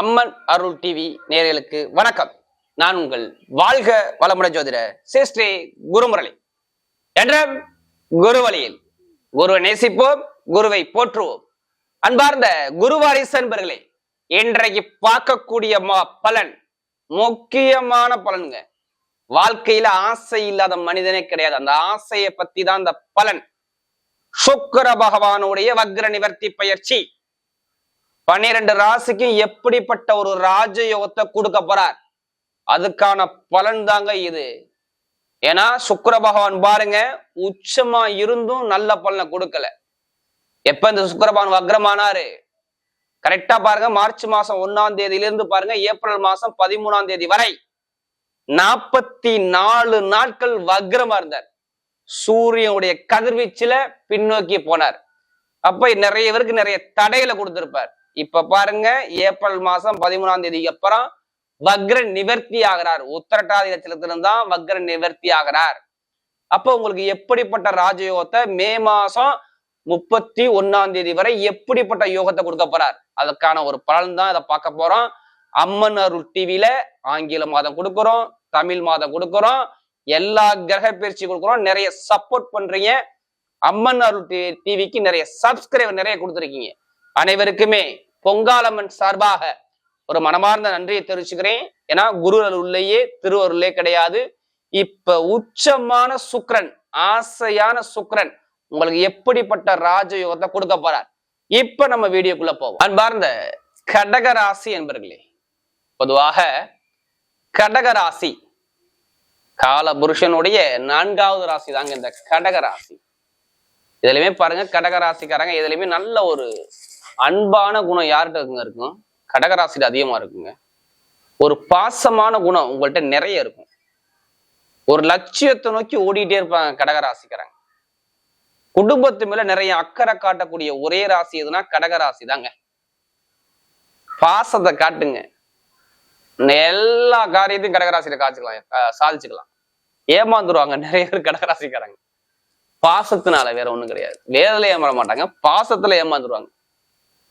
அம்மன் அருள் TV நேர்களுக்கு வணக்கம். நான் உங்கள் வாழ்க வளமுடன் ஜோதிட சிஸ்ரீ குருமுரளி. என்ற குருவழியில் குருவை நேசிப்போம் குருவை போற்றுவோம். அன்பார்ந்த குருவாரிசு அன்பர்களே இன்றைக்கு பார்க்கக்கூடிய மா- பலன் முக்கியமான பலனுங்க. வாழ்க்கையில ஆசை இல்லாத மனிதனே கிடையாது. அந்த ஆசையை பத்தி தான் அந்த பலன். சுக்கர பகவானுடைய வக்ர நிவர்த்தி பயிற்சி. பன்னிரண்டு ராசிக்கும் எப்படிப்பட்ட ஒரு ராஜயோகத்தை கொடுக்க போறார்? அதுக்கான பலன் தாங்க இது. ஏன்னா சுக்கர பகவான் பாருங்க உச்சமா இருந்தும் நல்ல பலனை கொடுக்கல. எப்ப இந்த சுக்கர பகவான் வக்ரமானாரு? கரெக்டா பாருங்க மார்ச் மாசம் ஒன்னாம் தேதியில இருந்து பாருங்க ஏப்ரல் மாசம் பதிமூணாம் தேதி வரை நாற்பத்தி நாலு நாட்கள் வக்ரமா இருந்தார். சூரியனுடைய கதிர்வீச்சுல பின்னோக்கி போனார். அப்ப நிறைய பேருக்கு நிறைய தடைகளை கொடுத்திருப்பார். இப்ப பாருங்க ஏப்ரல் மாசம் பதிமூணாம் தேதிக்கு அப்புறம் வக்ர நிவர்த்தி ஆகிறார். உத்தரட்டாதி நட்சத்திரத்திலிருந்து தான் வக்ர நிவர்த்தி ஆகிறார். அப்ப உங்களுக்கு எப்படிப்பட்ட ராஜயோகத்தை மே மாசம் முப்பத்தி ஒன்னாம் தேதி வரை எப்படிப்பட்ட யோகத்தை கொடுக்க போறார்? அதுக்கான ஒரு பலன் தான் இதை பார்க்க போறோம். அம்மன் அருள் டிவில ஆங்கில மாதம் கொடுக்குறோம் தமிழ் மாதம் கொடுக்குறோம் எல்லா கிரக பயிற்சி கொடுக்குறோம். நிறைய சப்போர்ட் பண்றீங்க. அம்மன் அருள் டிவிக்கு நிறைய சப்ஸ்கிரைபர் நிறைய கொடுத்துருக்கீங்க. அனைவருக்குமே பொங்காலம்மன் சார்பாக ஒரு மனமார்ந்த நன்றியை தெரிவிச்சுக்கிறேன். ஏன்னா குரு அருள்லேயே திருவருளே கிடையாது. இப்ப உச்சமான சுக்ரன் ஆசையான சுக்ரன் உங்களுக்கு எப்படிப்பட்ட ராஜயோகத்தை கொடுக்க போறார்? இப்ப நம்ம வீடியோக்குள்ள போவோம். அன்பார்ந்த கடகராசி என்பர்களே பொதுவாக கடகராசி கால புருஷனுடைய நான்காவது ராசி தாங்க இந்த கடகராசி. இதுலயுமே பாருங்க கடகராசிக்காரங்க இதுலயுமே நல்ல ஒரு அன்பான குணம் யார்கிட்ட இருக்குங்க? இருக்கும். கடகராசியில் அதிகமா இருக்குங்க. ஒரு பாசமான குணம் உங்கள்கிட்ட நிறைய இருக்கும். ஒரு லட்சியத்தை நோக்கி ஓடிட்டே இருப்பாங்க கடகராசிக்காரங்க. குடும்பத்து மேல நிறைய அக்கறை காட்டக்கூடிய ஒரே ராசி எதுனா கடகராசி தாங்க பாசத்தை காட்டுங்க. எல்லா காரியத்தையும் கடகராசியில காய்ச்சிக்கலாம் சாதிச்சுக்கலாம். ஏமாந்துருவாங்க. நிறைய பேர் கடகராசிக்காரங்க. பாசத்தினால வேற ஒண்ணும் கிடையாது. வேதல ஏமாற மாட்டாங்க. பாசத்துல ஏமாந்துருவாங்க.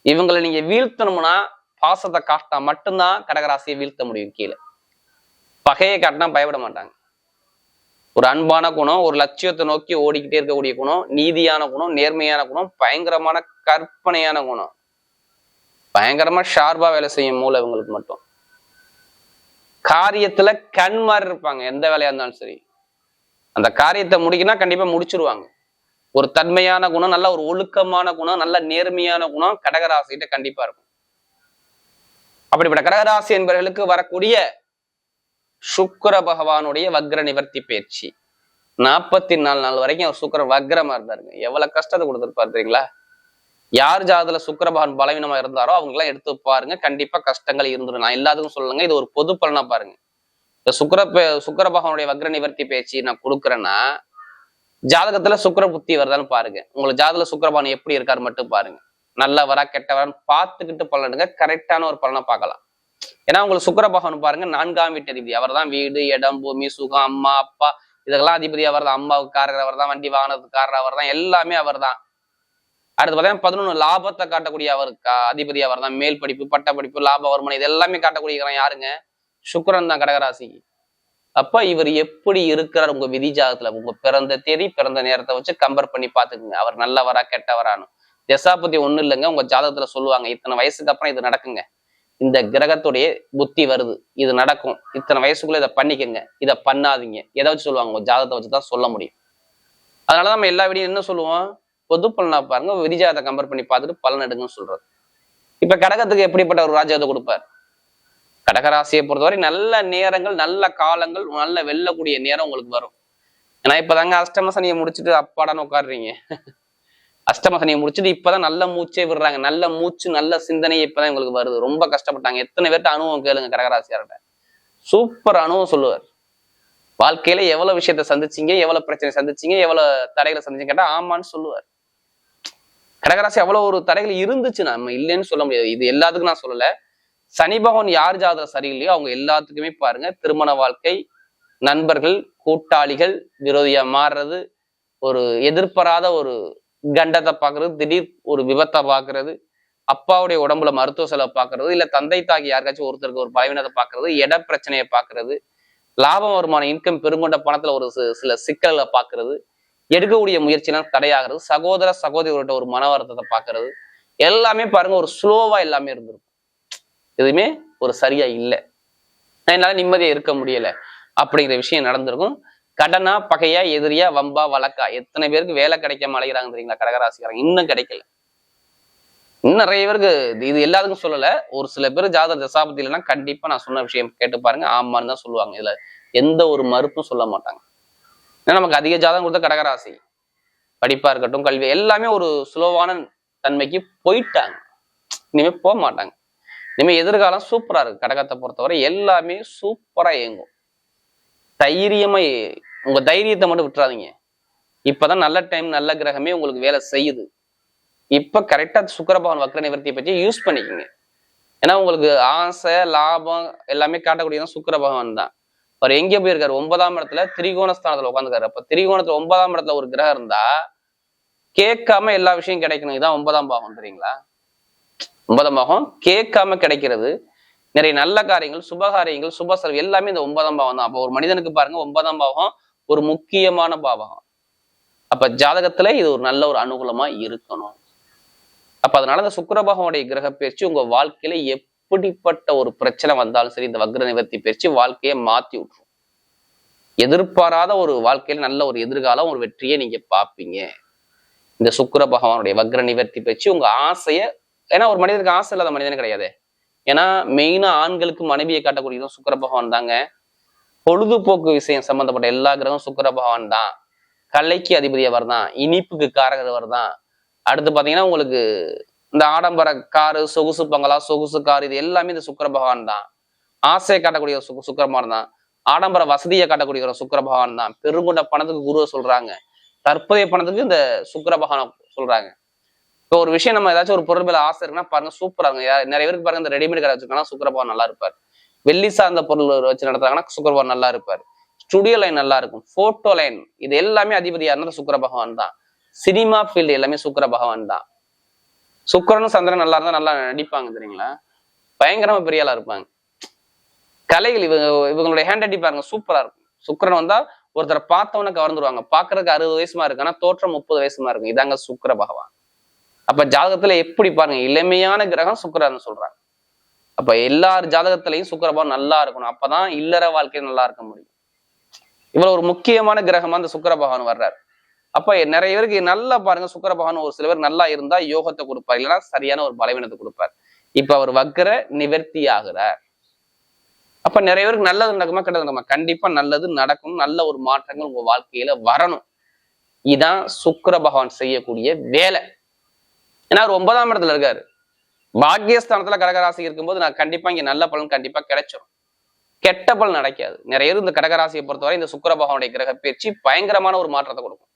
இவங்களை நீங்க வீழ்த்தணும்னா பாசத்தை காட்டினா மட்டும்தான் கடகராசியை வீழ்த்த முடியும் கீழே. பகையை காட்டினா பயப்பட மாட்டாங்க. ஒரு அன்பான குணம் ஒரு லட்சியத்தை நோக்கி ஓடிக்கிட்டே இருக்கக்கூடிய குணம் நீதியான குணம் நேர்மையான குணம் பயங்கரமான கற்பனையான குணம். பயங்கரமா ஷார்பா வேலை செய்யும் மூளை இவங்களுக்கு மட்டும். காரியத்துல கண் மாதிரி இருப்பாங்க எந்த வேலையா இருந்தாலும் சரி. அந்த காரியத்தை முடிக்கினா கண்டிப்பா முடிச்சிருவாங்க. ஒரு தன்மையான குணம் நல்ல ஒரு ஒழுக்கமான குணம் நல்ல நேர்மையான குணம் கடகராசிகிட்ட கண்டிப்பா இருக்கும். அப்படிப்பட்ட கடகராசி என்பவர்களுக்கு வரக்கூடிய சுக்கர பகவானுடைய வக்ர நிவர்த்தி பயிற்சி நாற்பத்தி நாலு நாள் வரைக்கும் அவர் சுக்கிரன் வக்ரமா இருந்தாருங்க. எவ்வளவு கஷ்டத்தை கொடுத்துருப்பாரு தெரியுங்களா? யார் ஜாதத்துல சுக்கிர பகவான் பலவீனமா இருந்தாரோ அவங்க எல்லாம் எடுத்து பாருங்க. கண்டிப்பா கஷ்டங்கள் இருந்துடும் நான் எல்லாத்துக்கும் சொல்லுங்க. இது ஒரு பொது பலனா பாருங்க. இந்த சுக்கிர சுக்கர பகவானுடைய வக்ர நிவர்த்தி பேச்சு நான் கொடுக்குறேன்னா ஜாதகத்துல சுக்கிர புத்தி வருதான்னு பாருங்க. உங்களுக்கு ஜாதகத்துல சுக்கிர எப்படி இருக்காரு மட்டும் பாருங்க. நல்லவரா கெட்டவரான்னு பார்த்துக்கிட்டு பலனுங்க. கரெக்டான ஒரு பலனை பார்க்கலாம். ஏன்னா உங்களுக்கு சுக்கிர பகவான் பாருங்க நான்காம் வீட்டு அதிபதி. அவர் தான் வீடு இடம் பூமி சுகம் அம்மா அப்பா. இதெல்லாம் அதிபதி அவர் தான் அம்மாவுக்கு காரர் அவர் தான் வண்டி வாகனத்துக்காரர் அவர் தான் எல்லாமே அவர் தான் அடுத்து பார்த்தீங்கன்னா பதினொன்று லாபத்தை காட்டக்கூடிய அவர் அதிபதி அவர் தான் மேல் படிப்பு பட்ட படிப்பு லாப வருமானம் இது எல்லாமே காட்டக்கூடிய யாருங்க? சுக்கரன் தான் கடகராசிக்கு அப்ப இவர் எப்படி இருக்கிறார் உங்க விதி ஜாதகத்துல உங்க பிறந்த தேதி பிறந்த நேரத்தை வச்சு கம்பேர் பண்ணி பாத்துக்குங்க அவர் நல்லவரா கெட்டவரான்னு. தசாபதி ஒண்ணும் இல்லைங்க. உங்க ஜாதகத்துல சொல்லுவாங்க இத்தனை வயசுக்கு அப்புறம் இது நடக்குங்க. இந்த கிரகத்துடைய புத்தி வருது. இது நடக்கும். இத்தனை வயசுக்குள்ள இதை பண்ணிக்கங்க. இதை பண்ணாதீங்க. எதை வச்சு சொல்லுவாங்க? உங்க ஜாதகத்தை வச்சுதான் சொல்ல முடியும். அதனால நம்ம எல்லா வீடியும் என்ன சொல்லுவோம்? பொது பலனா பாருங்க. விதி ஜாதகத்தை கம்பேர் பண்ணி பார்த்துட்டு பலன் எடுங்கன்னு சொல்றது. இப்ப கடகத்துக்கு எப்படிப்பட்ட ஒரு ராஜாதை கொடுப்பார்? கடகராசியை பொறுத்தவரை நல்ல நேரங்கள் நல்ல காலங்கள் நல்ல வெல்லக்கூடிய நேரம் உங்களுக்கு வரும். ஏன்னா இப்பதாங்க அஷ்டம சனியை முடிச்சுட்டு அப்பாடான்னு உட்காடுறீங்க அஷ்டம சனியை முடிச்சுட்டு இப்பதான் நல்ல மூச்சே விடுறாங்க. நல்ல மூச்சு நல்ல சிந்தனை இப்பதான் உங்களுக்கு வருது. ரொம்ப கஷ்டப்பட்டாங்க. எத்தனை பேர்ட்ட அனுபவம் கேளுங்க கடகராசியார்கிட்ட சூப்பர் அனுபவம் சொல்லுவார். வாழ்க்கையில எவ்வளவு விஷயத்த சந்திச்சீங்க எவ்வளவு பிரச்சனை சந்திச்சீங்க எவ்வளவு தடைகளை சந்திச்சீங்க கேட்டா ஆமான்னு சொல்லுவார். கடகராசி அவ்வளவு ஒரு தடைகள் இருந்துச்சு. நம்ம இல்லைன்னு சொல்ல முடியாது. இது எல்லாத்துக்கும் நான் சொல்லலை. சனி பகவான் யார் ஜாதகம் சரியில்லையோ அவங்க எல்லாத்துக்குமே பாருங்க திருமண வாழ்க்கை நண்பர்கள் கூட்டாளிகள் விரோதியா மாறுறது ஒரு எதிர்பாராத ஒரு கண்டத்தை பார்க்கறது திடீர் ஒரு விபத்தை பார்க்கறது அப்பாவுடைய உடம்புல மருத்துவ செலவை பார்க்கறது இல்ல தந்தை தாக்கி யாருக்காச்சும் ஒருத்தருக்கு ஒரு பலவீனத்தை பார்க்கறது இட பிரச்சனையை பார்க்கறது லாபம் வருமான இன்கம் பெருங்கொண்ட பணத்துல ஒரு சில சிக்கல்களை பார்க்கறது எடுக்கக்கூடிய முயற்சிலாம் தடையாகிறது சகோதர சகோதரிகளோட ஒரு மன வருத்தத்தை பார்க்கறது எல்லாமே பாருங்க ஒரு ஸ்லோவா எல்லாமே இருந்திருக்கும். எதுவுமே ஒரு சரியா இல்லை. என்னால நிம்மதியா இருக்க முடியல அப்படிங்கிற விஷயம் நடந்திருக்கும். கடனா பகையா எதிரியா வம்பா வழக்கா எத்தனை பேருக்கு வேலை கிடைக்காம அலைகிறாங்க தெரியுங்களா? கடகராசிக்காரங்க. இன்னும் கிடைக்கல. இன்னும் நிறைய பேருக்கு இது- இது எல்லாத்துக்கும் சொல்லல. ஒரு சில பேர் ஜாதக தசாபத்திலாம் கண்டிப்பா நான் சொன்ன விஷயம் கேட்டு பாருங்க. ஆமான்னு தான் சொல்லுவாங்க. இதுல எந்த ஒரு மறுப்பும் சொல்ல மாட்டாங்க. ஏன்னா நமக்கு அதிக ஜாதகம் கொடுத்த கடகராசி. படிப்பா இருக்கட்டும் கல்வி எல்லாமே ஒரு சுலோவான தன்மைக்கு போயிட்டாங்க. இனிமே போக மாட்டாங்க. இனிமே எதிர்காலம் சூப்பரா இருக்கு. கடகத்தை பொறுத்தவரை எல்லாமே சூப்பரா இயங்கும். தைரியமா உங்கள் உங்க தைரியத்தை மட்டும் விட்டுறாதீங்க. இப்பதான் நல்ல டைம் நல்ல கிரகமே உங்களுக்கு வேலை செய்யுது. இப்ப கரெக்டா சுக்கரபவன் வக்ர நிவர்த்தியை பற்றி யூஸ் பண்ணிக்கோங்க. ஏன்னா உங்களுக்கு ஆசை லாபம் எல்லாமே காட்டக்கூடியதான் சுக்கிர பகவான் தான். அவர் எங்க போயிருக்காரு? ஒன்பதாம் இடத்துல திரிகோண ஸ்தானத்துல உட்காந்துக்காரு அப்ப திரிகோணத்துல ஒன்பதாம் இடத்துல ஒரு கிரகம் இருந்தா கேட்காம எல்லா விஷயம் கிடைக்கணும். இதான் ஒன்பதாம் பாகம் தெரியுங்களா ஒன்பதாம் பாகம் கேட்காம கிடைக்கிறது. நிறைய நல்ல காரியங்கள் சுப காரியங்கள் சுப செலவு எல்லாமே இந்த ஒன்பதாம் பாவம் தான். அப்போ ஒரு மனிதனுக்கு பாருங்க ஒன்பதாம் பாவம் ஒரு முக்கியமான பாவகம் அப்ப ஜாதகத்துல இது ஒரு நல்ல ஒரு அனுகூலமா இருக்கணும். அப்ப அதனால இந்த சுக்கிர பகவானுடைய கிரக பயிற்சி உங்க வாழ்க்கையில எப்படிப்பட்ட ஒரு பிரச்சனை வந்தாலும் சரி இந்த வக்ர நிவர்த்தி பயிற்சி வாழ்க்கையை மாத்தி விட்டுரும். எதிர்பாராத ஒரு வாழ்க்கையில நல்ல ஒரு எதிர்காலம் ஒரு வெற்றியை நீங்க பார்ப்பீங்க. இந்த சுக்கர பகவானுடைய வக்ர நிவர்த்தி பயிற்சி உங்க ஆசையை ஏன்னா ஒரு மனிதனுக்கு ஆசை இல்லாத மனிதன் கிடையாது. ஏன்னா மெயினா ஆண்களுக்கு மனைவியை காட்டக்கூடியதும் சுக்கர பகவான் தாங்க. பொழுதுபோக்கு விஷயம் சம்பந்தப்பட்ட எல்லா கிரகம் சுக்கர பகவான் தான். கலைக்கு அதிபதி அவர் தான். இனிப்புக்கு காரகர் அவர் தான். அடுத்து பாத்தீங்கன்னா உங்களுக்கு இந்த ஆடம்பர காரு சொகுசு பங்களா சொகுசு கார் இது எல்லாமே இந்த சுக்கர பகவான் தான். ஆசையை காட்டக்கூடிய ஒரு சுக்க சுக்கர பகவான் தான். ஆடம்பர வசதியை காட்டக்கூடிய சுக்கர பகவான் தான். பெருங்குண்ட பணத்துக்கு குருவை சொல்றாங்க. தற்போதைய பணத்துக்கு இந்த சுக்கர பகவானை சொல்றாங்க. இப்போ ஒரு விஷயம் நம்ம ஏதாச்சும் ஒரு பொருள் மேல ஆசை இருக்குன்னா பாருங்க சூப்பரா இருக்கும் நிறைய பேருக்கு பாருங்க இந்த ரெடிமேட் கடை வச்சிருக்காங்கன்னா சுக்கரபார் நல்லா இருப்பார். வெள்ளி சார்ந்த பொருள் வச்சு நடத்துறாங்கன்னா சுக்கரபார் நல்லா இருப்பார். ஸ்டுடியோ லைன் நல்லா இருக்கும். போட்டோ லைன் இது எல்லாமே அதிபதியா இருந்தா சுக்கர பகவான் தான். சினிமா ஃபீல்டு எல்லாமே சுக்கர பகவான் தான். சுக்கரனும் சந்திரன் நல்லா இருந்தா நல்லா நடிப்பாங்க தெரியுங்களா? பயங்கரமா பெரிய ஆளா இருப்பாங்க. கலைகள் இவங்க இவங்களுடைய ஹேண்ட் ரைட்டிங் பாருங்க சூப்பரா இருக்கும். சுக்கரன் வந்தா ஒருத்தரை பார்த்தவன கவர்ந்துருவாங்க. பாக்குறதுக்கு அறுபது வயசுமா இருக்கு ஆனா தோற்றம் முப்பது வயசுமா இருக்கும். இதாங்க சுக்கர பகவான். அப்ப ஜாதகத்துல எப்படி பாருங்க இளமையான கிரகம் சுக்கரன்னு சொல்றாங்க. அப்ப எல்லார் ஜாதகத்திலையும் சுக்கரபாவம் நல்லா இருக்கணும். அப்பதான் இல்லற வாழ்க்கை நல்லா இருக்க முடியும். இவ்வளவு ஒரு முக்கியமான கிரகமா அந்த சுக்கிர பகவான் வர்றாரு. அப்ப நிறைய பேருக்கு நல்லா பாருங்க சுக்கிர பகவான் ஒரு சில பேர் நல்லா இருந்தா யோகத்தை கொடுப்பார். இல்லைன்னா சரியான ஒரு பலவீனத்தை கொடுப்பார். இப்ப அவர் வக்ர நிவர்த்தி ஆகிறார். அப்ப நிறைய பேருக்கு நல்லது நடக்குமா கெட்டது நடக்குமா? கண்டிப்பா நல்லது நடக்கும். நல்ல ஒரு மாற்றங்கள் உங்க வாழ்க்கையில வரணும். இதான் சுக்கிர பகவான் செய்யக்கூடிய வேலை. ஏன்னா அவர் ஒன்பதாம் இடத்துல இருக்காரு. பாக்கியஸ்தானத்துல கடகராசி இருக்கும்போது நான் கண்டிப்பா இங்க நல்ல பலன் கண்டிப்பா கிடைச்சிடும் கெட்ட பலன் நடக்காது. நிறைய இந்த கடகராசியை பொறுத்தவரை இந்த சுக்கர பகவானுடைய கிரக பயிற்சி பயங்கரமான ஒரு மாற்றத்தை கொடுக்கும்.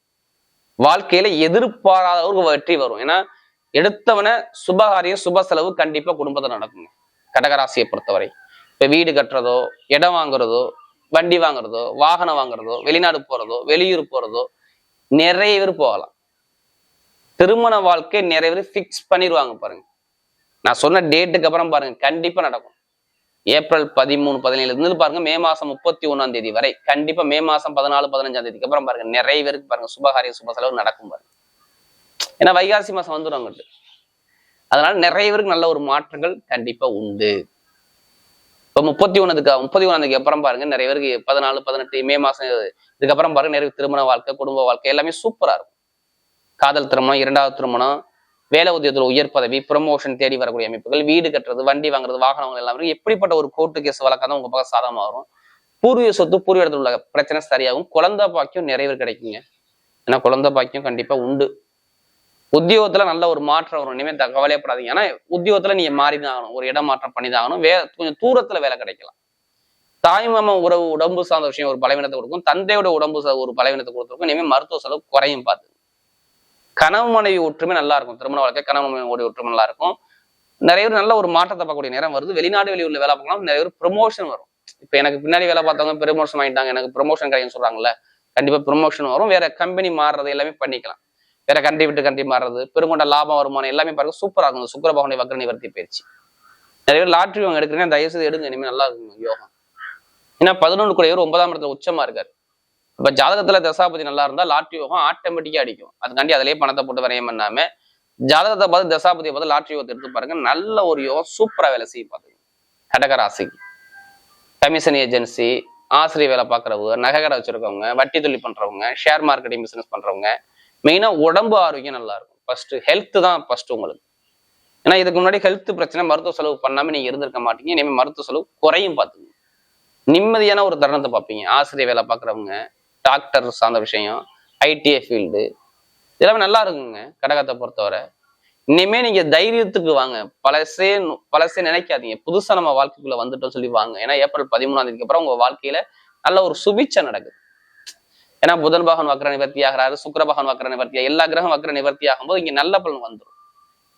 வாழ்க்கையில எதிர்பாராத ஒரு வெற்றி வரும். ஏன்னா எடுத்தவன சுபகாரியம் சுப செலவு கண்டிப்பா குடும்பத்துல நடக்குங்க. கடகராசியை பொறுத்தவரை. இப்ப வீடு கட்டுறதோ இடம் வாங்குறதோ வண்டி வாங்குறதோ வாகனம் வாங்குறதோ வெளிநாடு போறதோ வெளியூர் போறதோ நிறைய பேர் போகலாம். திருமண வாழ்க்கை நிறைய பேர் ஃபிக்ஸ் பண்ணிடுவாங்க பாருங்க. நான் சொன்ன டேட்டுக்கு அப்புறம் பாருங்க கண்டிப்பா நடக்கும். ஏப்ரல் பதிமூணு பதினேழுல இருந்து பாருங்க மே மாசம் முப்பத்தி ஒன்னாம் தேதி வரை கண்டிப்பா மே மாசம் பதினாலு பதினஞ்சாம் தேதிக்கு அப்புறம் பாருங்க நிறைய பேருக்கு பாருங்க சுபகாரிய சுப செலவு நடக்கும் பாருங்க. ஏன்னா வைகாசி மாசம் வந்துடும் அங்கிட்டு. அதனால நிறைய பேருக்கு நல்ல ஒரு மாற்றங்கள் கண்டிப்பா உண்டு. இப்ப முப்பத்தி ஒண்ணுக்கு முப்பத்தி ஒண்ணாந்தேதிக்கு அப்புறம் பாருங்க நிறைய பேருக்கு பதினாலு பதினெட்டு மே மாசம் இதுக்கப்புறம் பாருங்க நிறைய திருமண வாழ்க்கை குடும்ப வாழ்க்கை எல்லாமே சூப்பரா இருக்கும். காதல் திருமணம் இரண்டாவது திருமணம் வேலை உத்தியோகத்துல உயர் பதவி ப்ரமோஷன் தேடி வரக்கூடிய அமைப்புகள் வீடு கட்டுறது வண்டி வாங்குறது வாகனம் வாங்குறது எல்லாமே எப்படிப்பட்ட ஒரு கோர்ட்டு கேஸ் வழக்கம் உங்க பக்கம் சாதகமாக வரும். பூர்வீக சொத்து பூர்வீக இடத்துல உள்ள பிரச்சனை சரியாகும். குழந்தை பாக்கியம் நிறைவு கிடைக்குங்க. ஏன்னா குழந்தை பாக்கியம் கண்டிப்பா உண்டு. உத்தியோகத்துல நல்ல ஒரு மாற்றம் வரும் இனிமே கவலையப்படாதீங்க. ஏன்னா உத்தியோகத்துல நீங்க மாறிதான் ஆகணும். ஒரு இடம் மாற்றம் பண்ணி தான் ஆகணும் வே கொஞ்சம் தூரத்துல வேலை கிடைக்கலாம். தாய் மாமா உறவு உடம்பு சார்ந்த விஷயம் ஒரு பலவீனத்தை கொடுக்கும். தந்தையோட உடம்பு ஒரு பலவீனத்தை கொடுத்துருக்கும். இனிமே மருத்துவ செலவு குறையும் பார்த்து. கணவன் மனைவி ஒற்றுமை நல்லா இருக்கும் திருமண வாழ்க்கை கணவன் மனைவி ஒற்றுமை நல்லா இருக்கும் நிறைய பேர் நல்ல ஒரு மாற்றத்தை பார்க்கக்கூடிய நேரம் வருது. வெளிநாடு வெளியூர்ல வேலை பார்க்கலாம் நிறைய பேர் ப்ரொமோஷன் வரும். இப்ப எனக்கு பின்னாடி வேலை பார்த்தவங்க ப்ரமோஷன் ஆயிட்டாங்க எனக்கு ப்ரொமோஷன் கிடைக்குன்னு சொல்றாங்கல்ல. கண்டிப்பா ப்ரொமோஷன் வரும். வேற கம்பெனி மாறுறது எல்லாமே பண்ணிக்கலாம். வேற கண்டி விட்டு கண்டி மாறுறது. பெருங்கொண்ட லாபம் வருமானம் எல்லாமே பாருங்க சூப்பரா இருக்கும். இந்த பகவனை பகவானுடைய வக்ர நிவர்த்தி பயிற்சி நிறைய பேர் லாட்ரி வாங்க எடுக்கிறேன் தயவு செய்து எடுங்க. இனிமேல் நல்லா இருக்கும் யோகம். ஏன்னா பதினொன்று கூட ஒன்பதாம் இடத்துல உச்சமா இருக்காரு. இப்ப ஜாதகத்துல தசாபதி நல்லா இருந்தா லாட்ரி யோகம் ஆட்டோமேட்டிக்கா அடிக்கும். அதுக்காண்டி அதிலேயே பணத்தை போட்டு வரையம் பண்ணாம ஜாதகத்தை பார்த்து தசாபதியை பார்த்து லாட்ரி யோகத்தை எடுத்து பாருங்க. நல்ல ஒரு யோகம் சூப்பரா வேலை செய்ய பாத்துங்க கடகராசிக்கு கமிஷன் ஏஜென்சி ஆசிரியர் வேலை பார்க்குறவங்க நகைக்கடை வச்சிருக்கவங்க வட்டி தொழில் பண்றவங்க ஷேர் மார்க்கெட்டிங் பிசினஸ் பண்றவங்க மெயினா உடம்பு ஆரோக்கியம் நல்லா இருக்கும். ஃபர்ஸ்ட் ஹெல்த் தான் ஃபர்ஸ்ட் உங்களுக்கு. ஏன்னா இதுக்கு முன்னாடி ஹெல்த் பிரச்சனை மருத்துவ செலவு பண்ணாம நீங்க இருந்திருக்க மாட்டீங்க. இனிமேல் மருத்துவ செலவு குறையும் பார்த்துங்க நிம்மதியான ஒரு தருணத்தை பார்ப்பீங்க. ஆசிரியர் வேலை பார்க்குறவங்க டாக்டர் சார்ந்த விஷயம் ஐடிஐ ஃபீல்டு இதெல்லாமே நல்லா இருக்குங்க கடகத்தை பொறுத்தவரை. இனிமே நீங்க தைரியத்துக்கு வாங்க. பழசே பழசே நினைக்காதீங்க. புதுசா நம்ம வாழ்க்கைக்குள்ள வந்துட்டோம் சொல்லி வாங்க. ஏன்னா ஏப்ரல் பதிமூணாம் தேதிக்கு அப்புறம் உங்க வாழ்க்கையில நல்ல ஒரு சுபிச்சை நடக்குது. ஏன்னா புதன் பகவான் வக்கர நிவர்த்தி ஆகிறாரு சுக்கர பகவான் வக்கர நிவர்த்தி எல்லா கிரகம் வக்கர நிவர்த்தி ஆகும்போது இங்க நல்ல பலன் வந்துடும்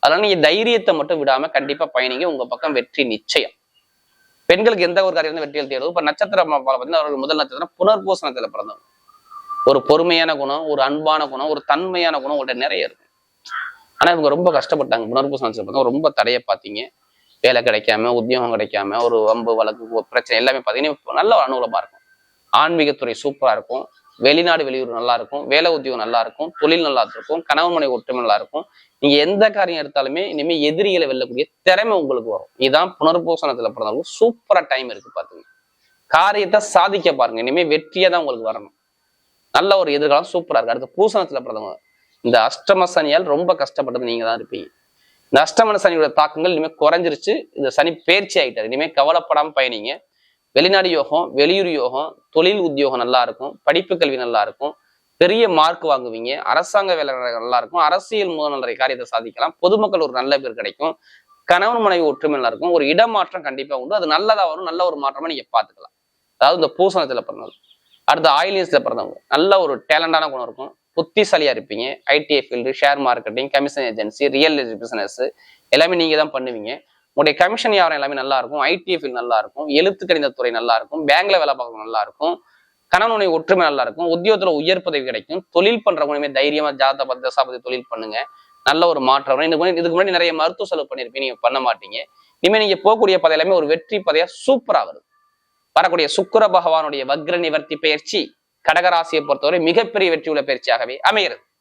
அதனால நீங்க தைரியத்தை மட்டும் விடாம கண்டிப்பா பயணிங்க. உங்க பக்கம் வெற்றி நிச்சயம். பெண்களுக்கு எந்த ஒரு காரியம் வெற்றிகள் தேடுவோம் இப்ப நட்சத்திரம் பார்த்தீங்கன்னா அவர்கள் முதல் நட்சத்திரம் புனர்போசனத்துல பிறந்தவங்க. ஒரு பொறுமையான குணம் ஒரு அன்பான குணம் ஒரு தன்மையான குணம் உங்கள்கிட்ட நிறைய இருக்கு. ஆனா இவங்க ரொம்ப கஷ்டப்பட்டாங்க. உணர்வு பிறந்தவங்க ரொம்ப தடைய பார்த்தீங்க வேலை கிடைக்காம உத்தியோகம் கிடைக்காம ஒரு வம்பு வழக்கு பிரச்சனை எல்லாமே பார்த்தீங்கன்னா நல்ல ஒரு அனுகூலமா இருக்கும். ஆன்மீகத்துறை சூப்பரா இருக்கும். வெளிநாடு வெளியூர் நல்லா இருக்கும். வேலை உத்தியோகம் நல்லா இருக்கும். தொழில் நல்லா இருக்கும். கணவன் மனை ஒற்றுமை நல்லா இருக்கும். நீங்க எந்த காரியம் எடுத்தாலுமே இனிமே எதிரிகளை வெல்லக்கூடிய திறமை உங்களுக்கு வரும். இதுதான் புனர்பூசணத்துல பிறந்தவங்க சூப்பரா டைம் இருக்கு பாத்துங்க காரியத்தை சாதிக்க பாருங்க. இனிமே வெற்றியா தான் உங்களுக்கு வரணும். நல்ல ஒரு எதிர்காலம் சூப்பரா இருக்கு. அடுத்து பூசணத்துல பிறந்தவங்க. இந்த அஷ்டம சனியால் ரொம்ப கஷ்டப்பட்டது நீங்க தான் இருப்பீங்க. இந்த அஷ்டம சனியோட தாக்கங்கள் இனிமேல் குறைஞ்சிருச்சு. இந்த சனி பேர்ச்சி ஆகிட்டார் இனிமேல் கவலைப்படாமல் பயணிங்க. வெளிநாடு யோகம் வெளியூர் யோகம் தொழில் உத்தியோகம் நல்லா இருக்கும். படிப்பு கல்வி நல்லா இருக்கும். பெரிய மார்க் வாங்குவீங்க. அரசாங்க வேலை நல்லா இருக்கும். அரசியல் மூலம் நல்ல காரியத்தை சாதிக்கலாம். பொதுமக்கள் ஒரு நல்ல பேர் கிடைக்கும். கணவன் மனைவி ஒற்றுமை நல்லா இருக்கும். ஒரு இடமாற்றம் கண்டிப்பாக உண்டு. அது நல்லதாக வரும் நல்ல ஒரு மாற்றமா நீங்க பார்த்துக்கலாம். அதாவது இந்த பூசணத்தில் பிறந்தது. அடுத்து ஆயிலியன்ஸில் பிறந்தவங்க. நல்ல ஒரு டேலண்டான குணம் இருக்கும். புத்திசாலியா இருப்பீங்க. ITI field share marketing commission agency real business எல்லாமே நீங்க தான் பண்ணுவீங்க. உங்களுடைய கமிஷன் வியாபாரம் எல்லாமே நல்லா இருக்கும். ஐடிஐ ஃபீல்டு நல்லா இருக்கும். எழுத்து கணித துறை நல்லா இருக்கும். பேங்க்ல வேலை பார்க்கறது நல்லா இருக்கும். கணவனுடைய ஒற்றுமை நல்லா இருக்கும். உத்தியோகத்துல உயர் பதவி கிடைக்கும். தொழில் பண்றவங்களுமே தைரியமா ஜாத பத்த தொழில் பண்ணுங்க. நல்ல ஒரு மாற்றம் இதுக்கு முன்னாடி இதுக்கு முன்னாடி நிறைய மருத்துவ செலவு பண்ணிருப்பீங்க. நீங்க பண்ண மாட்டீங்க. இனிமே நீங்க போகக்கூடிய பதை ஒரு வெற்றி பதையா சூப்பரா வருது வரக்கூடிய சுக்கிர பகவானுடைய வக்ர நிவர்த்தி பயிற்சி கடகராசியை பொறுத்தவரை மிகப்பெரிய வெற்றியுள்ள பயிற்சியாகவே அமைகிறது.